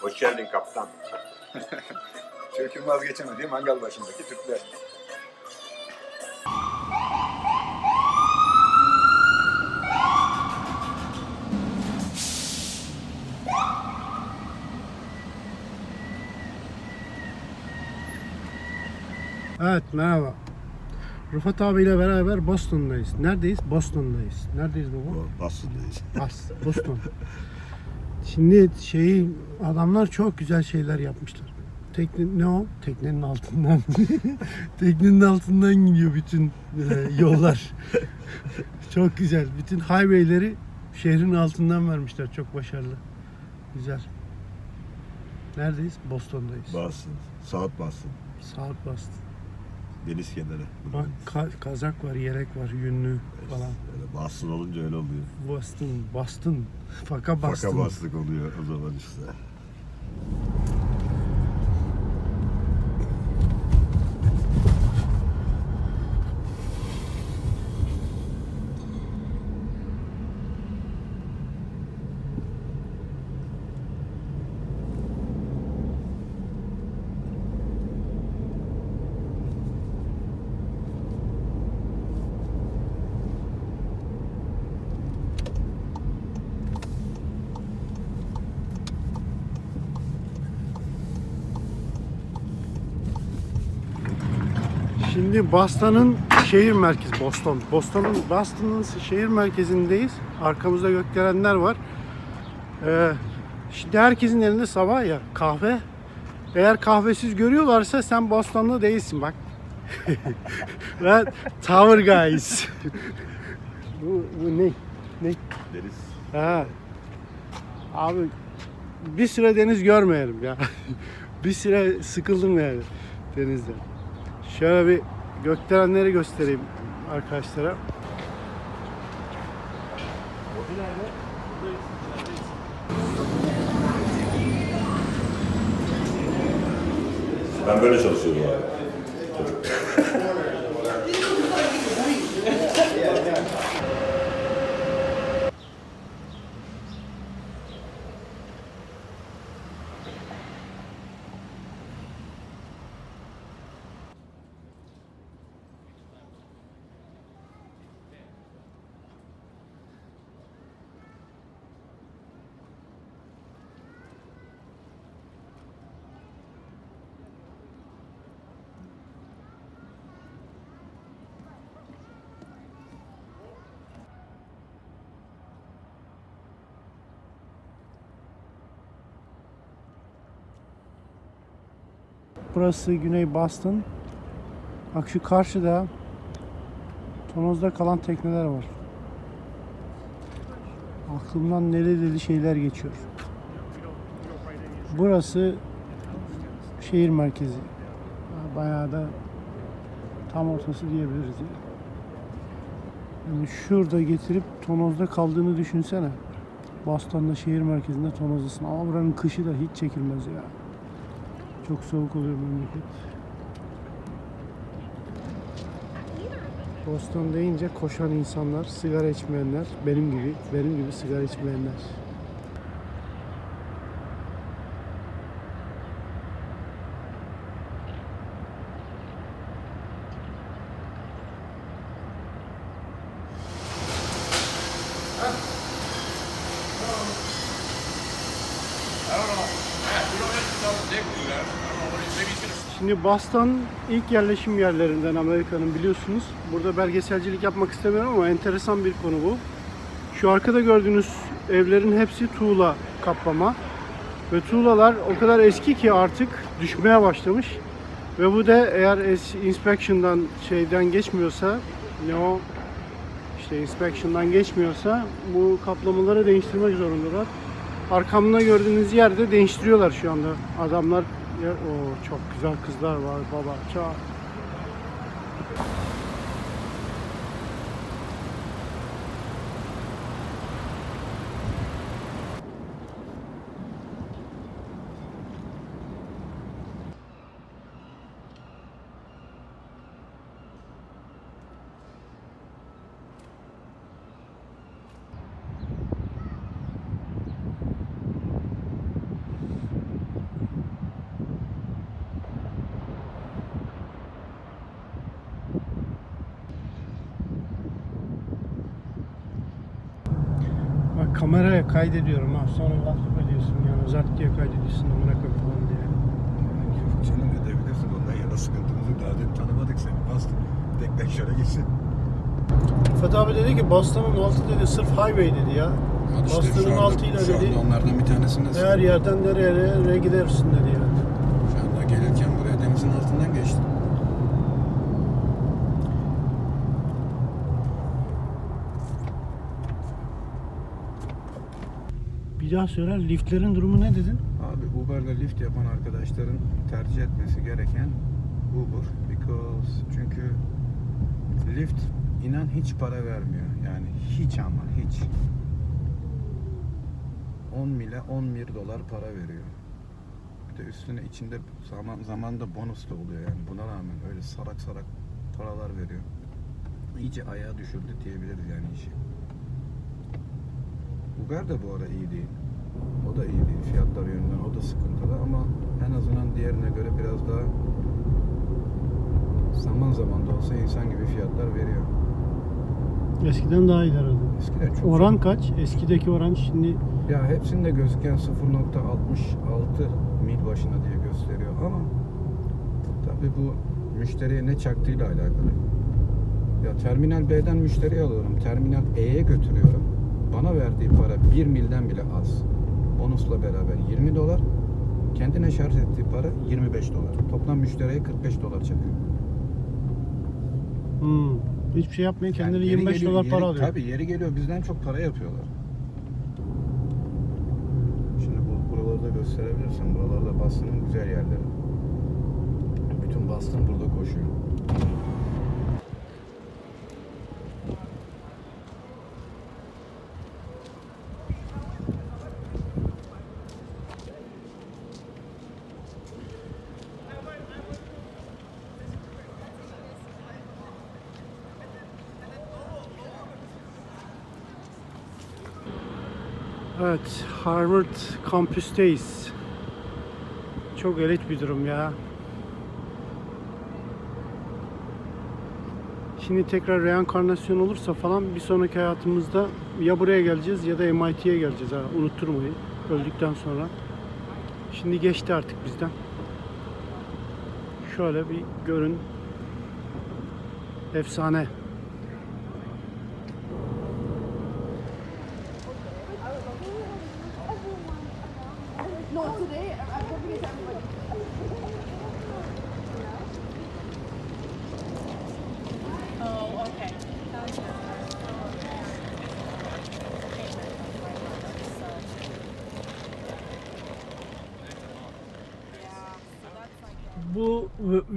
Hoş geldin kaptan. Türk'ün vazgeçemediği mangal başındaki Türkler. Evet merhaba. Rıfat abiyle beraber Boston'dayız. Neredeyiz? Boston'dayız. Neredeyiz baba? Boston'dayız. Bas, Boston. Şimdi şeyi adamlar çok güzel şeyler yapmışlar. Tekne, ne o? Teknenin altından. Teknenin altından gidiyor bütün e, yollar. çok güzel. Bütün highway'leri şehrin altından vermişler. Çok başarılı. Güzel. Neredeyiz? Boston'dayız. Boston. South Boston. South Boston. Deniz kenarı. Bak ka- kazak var, yelek var, yünlü falan. Öyle Boston olunca öyle oluyor. Boston, Boston. Faka Boston. Faka bastık oluyor o zaman işte. Şimdi Boston'ın şehir merkezi Boston. Boston'ın Boston'ın şehir merkezindeyiz. Arkamızda gökdelenler var. Ee, şimdi herkesin elinde sabah ya kahve. Eğer kahvesiz görüyorlarsa sen Boston'da değilsin bak. Ve Tower Guys. bu, bu ne? Ne? Deniz. Ha. Abi bir süre deniz görmeyelim ya. bir süre sıkıldım yani denizde. Şöyle bir gökdelenleri göstereyim arkadaşlara. Ben böyle çalışıyorum abi. Burası Güney Boston. Bak şu karşıda tonozda kalan tekneler var. Aklımdan neli deli şeyler geçiyor. Burası şehir merkezi. Bayağı da tam ortası diyebiliriz. ya. Yani şurada getirip tonozda kaldığını düşünsene. Boston'da şehir merkezinde tonozdasın. Ama buranın kışı da hiç çekilmez ya. Çok soğuk oluyor memleket. Boston deyince koşan insanlar, sigara içmeyenler, benim gibi, benim gibi sigara içmeyenler. Şimdi Boston ilk yerleşim yerlerinden Amerika'nın biliyorsunuz. Burada belgeselcilik yapmak istemiyorum ama enteresan bir konu bu. Şu arkada gördüğünüz evlerin hepsi tuğla kaplama. Ve tuğlalar o kadar eski ki artık düşmeye başlamış. Ve bu da eğer inspection'dan şeyden geçmiyorsa ne o işte inspection'dan geçmiyorsa bu kaplamaları değiştirmek zorundalar. Arkamda gördüğünüz yerde değiştiriyorlar şu anda adamlar. Ya, o çok güzel kızlar var baba. Çok. Kameraya kaydediyorum ha. Sonra laf ediyorsun yani zart diye kaydediyorsun amına koyayım falan diye. Yok canım edebilirsin ondan yana sıkıntımızı daha dün tanımadık seni. Bas tek tek şöyle gitsin. Rıfat abi dedi ki Boston'ın altı dedi sırf highway dedi ya. Boston'ın altıyla şu dedi anda onlardan bir tanesiniz. her yerden nereye nereye gidersin dedi yani. Şu anda gelirken buraya denizin altından geçtim. Daha söyle liftlerin durumu ne dedin? Abi Uber'le lift yapan arkadaşların tercih etmesi gereken Uber. Because çünkü lift inan hiç para vermiyor. Yani hiç ama hiç. 10 mile 11 dolar para veriyor. Bir de üstüne içinde zaman zamanda bonus da oluyor yani buna rağmen öyle sarak sarak paralar veriyor. İyice ayağa düşürdü diyebiliriz yani işi. Uber de bu ara iyi değil. O da iyi değil fiyatlar yönünden. O da sıkıntılı ama en azından diğerine göre biraz daha zaman zaman da olsa insan gibi fiyatlar veriyor. Eskiden daha iyi herhalde. Eskiden çok Oran kaç? Eskideki oran şimdi Ya hepsinde gözüken 0.66 mil başına diye gösteriyor ama tabii bu müşteriye ne çaktığıyla alakalı. Ya terminal B'den müşteri alıyorum. Terminal E'ye götürüyorum. Bana verdiği para 1 milden bile az. Bonusla beraber 20 dolar. Kendine şarj ettiği para 25 dolar. Toplam müşteriye 45 dolar çakıyor. hmm, hiçbir şey yapmıyor kendine Yani yeri 25 geliyor- dolar yeri- para alıyor. Tabii yeri geliyor bizden çok para yapıyorlar. Şimdi bu buraları da gösterebilirsin. Buralarda Boston'ın güzel yerleri. Bütün Boston burada koşuyor. Evet, Harvard kampüsteyiz. Çok elit bir durum ya. Şimdi tekrar reenkarnasyon olursa falan bir sonraki hayatımızda ya buraya geleceğiz ya da MIT'ye geleceğiz ha. Unutturmayın. Öldükten sonra. Şimdi geçti artık bizden. Şöyle bir görün. Efsane.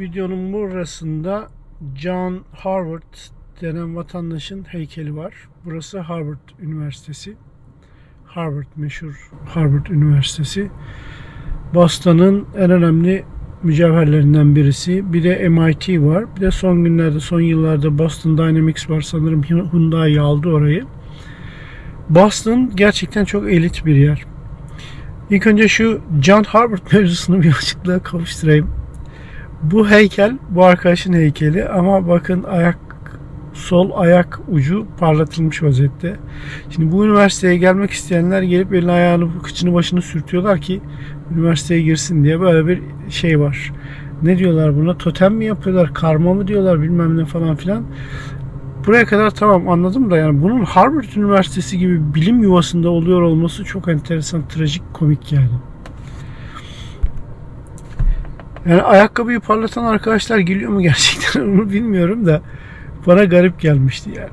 Videonun burasında John Harvard denen vatandaşın heykeli var. Burası Harvard Üniversitesi. Harvard meşhur Harvard Üniversitesi. Boston'ın en önemli mücevherlerinden birisi. Bir de MIT var. Bir de son günlerde, son yıllarda Boston Dynamics var. Sanırım Hyundai aldı orayı. Boston gerçekten çok elit bir yer. İlk önce şu John Harvard mevzusunu bir açıklığa kavuşturayım. Bu heykel bu arkadaşın heykeli ama bakın ayak sol ayak ucu parlatılmış vaziyette. Şimdi bu üniversiteye gelmek isteyenler gelip elini ayağını kıçını başını sürtüyorlar ki üniversiteye girsin diye böyle bir şey var. Ne diyorlar buna? Totem mi yapıyorlar? Karma mı diyorlar? Bilmem ne falan filan. Buraya kadar tamam anladım da yani bunun Harvard Üniversitesi gibi bilim yuvasında oluyor olması çok enteresan, trajik, komik yani. Yani ayakkabıyı parlatan arkadaşlar geliyor mu gerçekten onu bilmiyorum da bana garip gelmişti yani.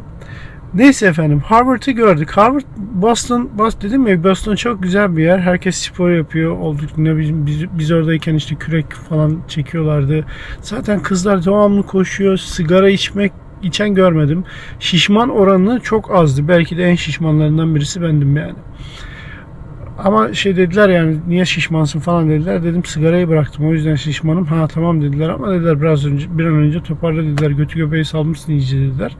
Neyse efendim Harvard'ı gördük. Harvard Boston, Boston dedim ya Boston çok güzel bir yer. Herkes spor yapıyor. Olduk ne biz, biz oradayken işte kürek falan çekiyorlardı. Zaten kızlar devamlı koşuyor. Sigara içmek içen görmedim. Şişman oranı çok azdı. Belki de en şişmanlarından birisi bendim yani. Ama şey dediler yani niye şişmansın falan dediler. Dedim sigarayı bıraktım o yüzden şişmanım. Ha tamam dediler ama dediler biraz önce bir an önce toparla dediler. Götü göbeği salmışsın iyice dediler.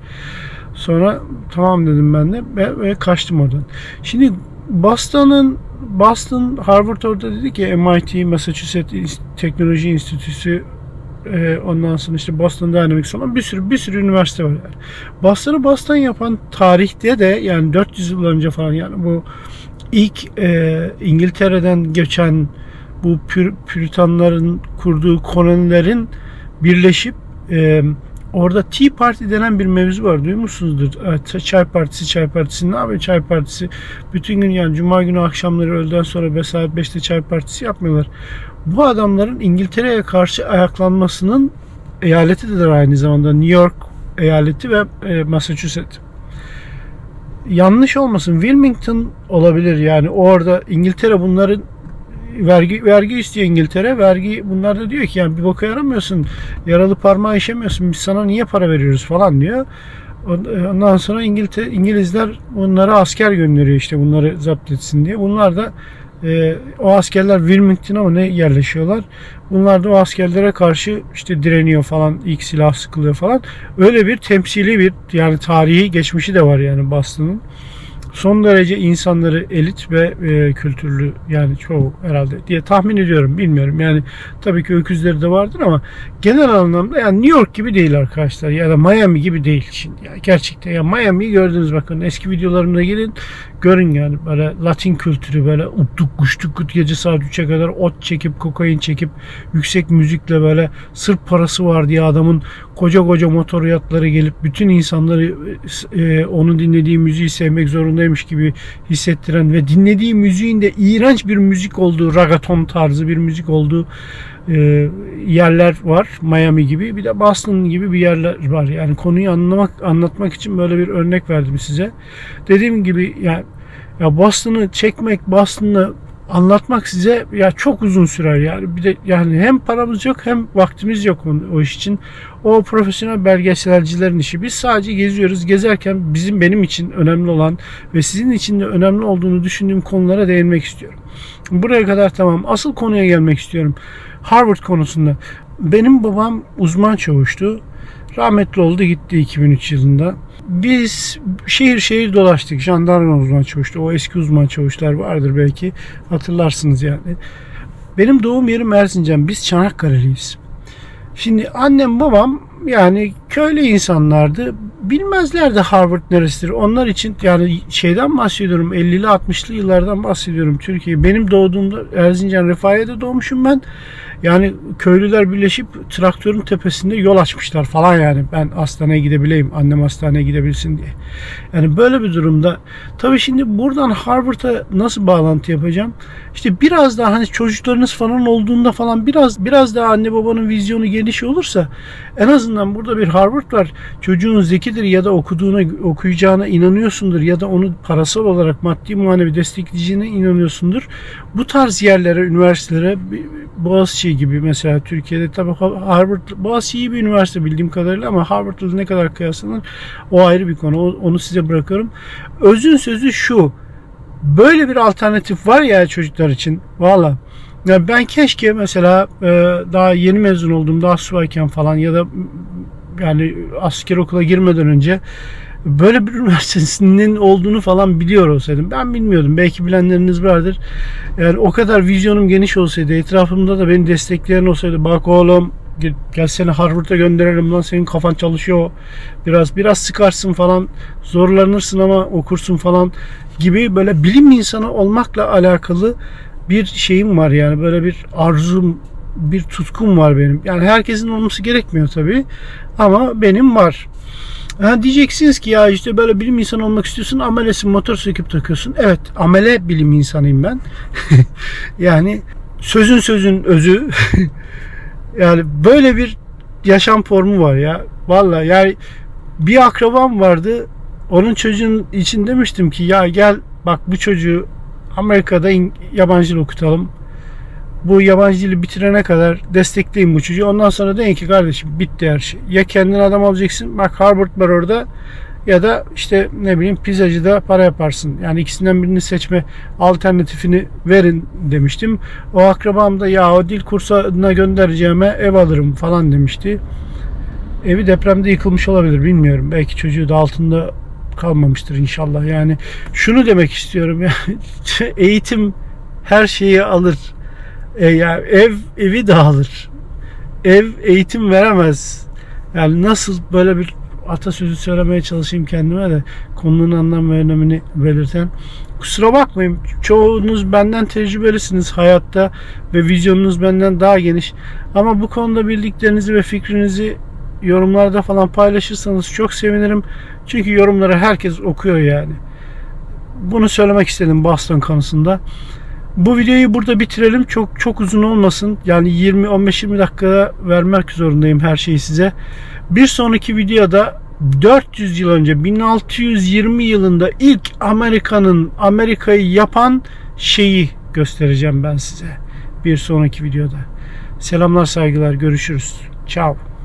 Sonra tamam dedim ben de ve, ve kaçtım oradan. Şimdi Boston'ın Boston Harvard orada dedi ki MIT Massachusetts Teknoloji Enstitüsü E, ondan sonra işte Boston Dynamics olan bir sürü bir sürü üniversite var yani. Boston'ı Boston yapan tarihte de yani 400 yıl önce falan yani bu ilk e, İngiltere'den geçen bu pür, püritanların kurduğu kolonilerin birleşip e, orada Tea Party denen bir mevzu var. Duymuşsunuzdur. Evet, çay partisi, çay partisi. Ne yapıyor çay partisi? Bütün gün yani cuma günü akşamları öğleden sonra 5 saat 5'te çay partisi yapmıyorlar. Bu adamların İngiltere'ye karşı ayaklanmasının eyaletidir aynı zamanda. New York eyaleti ve e, Massachusetts yanlış olmasın Wilmington olabilir yani orada İngiltere bunların vergi vergi istiyor İngiltere. Vergi bunlar da diyor ki yani bir boka yaramıyorsun. Yaralı parmağı işemiyorsun. Biz sana niye para veriyoruz falan diyor. Ondan sonra İngiltere, İngilizler bunlara asker gönderiyor işte bunları zapt etsin diye. Bunlar da e, o askerler Wilmington'a mı ne yerleşiyorlar. Bunlar da o askerlere karşı işte direniyor falan. ilk silah sıkılıyor falan. Öyle bir temsili bir yani tarihi geçmişi de var yani Boston'ın son derece insanları elit ve e, kültürlü yani çoğu herhalde diye tahmin ediyorum bilmiyorum. Yani tabii ki öküzleri de vardır ama genel anlamda yani New York gibi değil arkadaşlar ya da Miami gibi değil şimdi yani gerçekten ya Miami'yi gördünüz bakın eski videolarımda gelin görün yani böyle Latin kültürü böyle uttuk kuştuk gece saat 3'e kadar ot çekip kokain çekip yüksek müzikle böyle sırf parası var diye adamın koca koca motor yatları gelip bütün insanları e, onun dinlediği müziği sevmek zorundaymış gibi hissettiren ve dinlediği müziğin de iğrenç bir müzik olduğu, ragaton tarzı bir müzik olduğu e, yerler var. Miami gibi. Bir de Boston gibi bir yerler var. Yani konuyu anlamak anlatmak için böyle bir örnek verdim size. Dediğim gibi yani ya Boston'ı çekmek, Boston'ı anlatmak size ya çok uzun sürer yani bir de yani hem paramız yok hem vaktimiz yok o, o iş için. O profesyonel belgeselcilerin işi. Biz sadece geziyoruz. Gezerken bizim benim için önemli olan ve sizin için de önemli olduğunu düşündüğüm konulara değinmek istiyorum. Buraya kadar tamam. Asıl konuya gelmek istiyorum. Harvard konusunda. Benim babam uzman çavuştu. Rahmetli oldu gitti 2003 yılında. Biz şehir şehir dolaştık. Jandarma uzman çavuştu. O eski uzman çavuşlar vardır belki. Hatırlarsınız yani. Benim doğum yerim Erzincan. Biz Çanakkale'liyiz. Şimdi annem babam yani köylü insanlardı. Bilmezlerdi Harvard neresidir. Onlar için yani şeyden bahsediyorum 50'li 60'lı yıllardan bahsediyorum Türkiye. Benim doğduğumda Erzincan Refahiye'de doğmuşum ben. Yani köylüler birleşip traktörün tepesinde yol açmışlar falan yani. Ben hastaneye gidebileyim, annem hastaneye gidebilsin diye. Yani böyle bir durumda tabii şimdi buradan Harvard'a nasıl bağlantı yapacağım? İşte biraz daha hani çocuklarınız falan olduğunda falan biraz biraz daha anne babanın vizyonu geniş olursa en azından burada bir Harvard var. Çocuğun zekidir ya da okuduğuna okuyacağına inanıyorsundur ya da onu parasal olarak maddi manevi destekleyeceğine inanıyorsundur. Bu tarz yerlere, üniversitelere Boğaziçi gibi mesela Türkiye'de tabii Harvard Boğaziçi iyi bir üniversite bildiğim kadarıyla ama Harvard'la ne kadar kıyaslanır o ayrı bir konu. Onu size bırakıyorum. Özün sözü şu. Böyle bir alternatif var ya çocuklar için. Valla. Ya ben keşke mesela e, daha yeni mezun oldum, daha subayken falan ya da yani asker okula girmeden önce böyle bir üniversitesinin olduğunu falan biliyor olsaydım. Ben bilmiyordum. Belki bilenleriniz vardır. Yani o kadar vizyonum geniş olsaydı, etrafımda da beni destekleyen olsaydı. Bak oğlum gel, seni Harvard'a gönderelim lan senin kafan çalışıyor. Biraz biraz sıkarsın falan. Zorlanırsın ama okursun falan gibi böyle bilim insanı olmakla alakalı bir şeyim var yani böyle bir arzum bir tutkum var benim. Yani herkesin olması gerekmiyor tabii ama benim var. Ha diyeceksiniz ki ya işte böyle bilim insanı olmak istiyorsun amelesin motor söküp takıyorsun. Evet amele bilim insanıyım ben. yani sözün sözün özü. yani böyle bir yaşam formu var ya. Vallahi yani bir akrabam vardı. Onun çocuğun için demiştim ki ya gel bak bu çocuğu Amerika'da yabancı dil okutalım. Bu yabancı dili bitirene kadar destekleyin bu çocuğu. Ondan sonra deyin ki kardeşim bitti her şey. Ya kendin adam alacaksın. Bak Harvard var orada. Ya da işte ne bileyim pizzacıda para yaparsın. Yani ikisinden birini seçme alternatifini verin demiştim. O akrabam da ya o dil kursuna göndereceğime ev alırım falan demişti. Evi depremde yıkılmış olabilir bilmiyorum. Belki çocuğu da altında kalmamıştır inşallah. Yani şunu demek istiyorum ya eğitim her şeyi alır. E, yani ev evi dağılır. ev eğitim veremez. Yani nasıl böyle bir atasözü söylemeye çalışayım kendime de konunun anlam ve önemini belirten. Kusura bakmayın. Çoğunuz benden tecrübelisiniz hayatta ve vizyonunuz benden daha geniş. Ama bu konuda bildiklerinizi ve fikrinizi yorumlarda falan paylaşırsanız çok sevinirim. Çünkü yorumları herkes okuyor yani. Bunu söylemek istedim Boston konusunda. Bu videoyu burada bitirelim. Çok çok uzun olmasın. Yani 20 15-20 dakika vermek zorundayım her şeyi size. Bir sonraki videoda 400 yıl önce 1620 yılında ilk Amerika'nın Amerika'yı yapan şeyi göstereceğim ben size. Bir sonraki videoda. Selamlar saygılar görüşürüz. Ciao.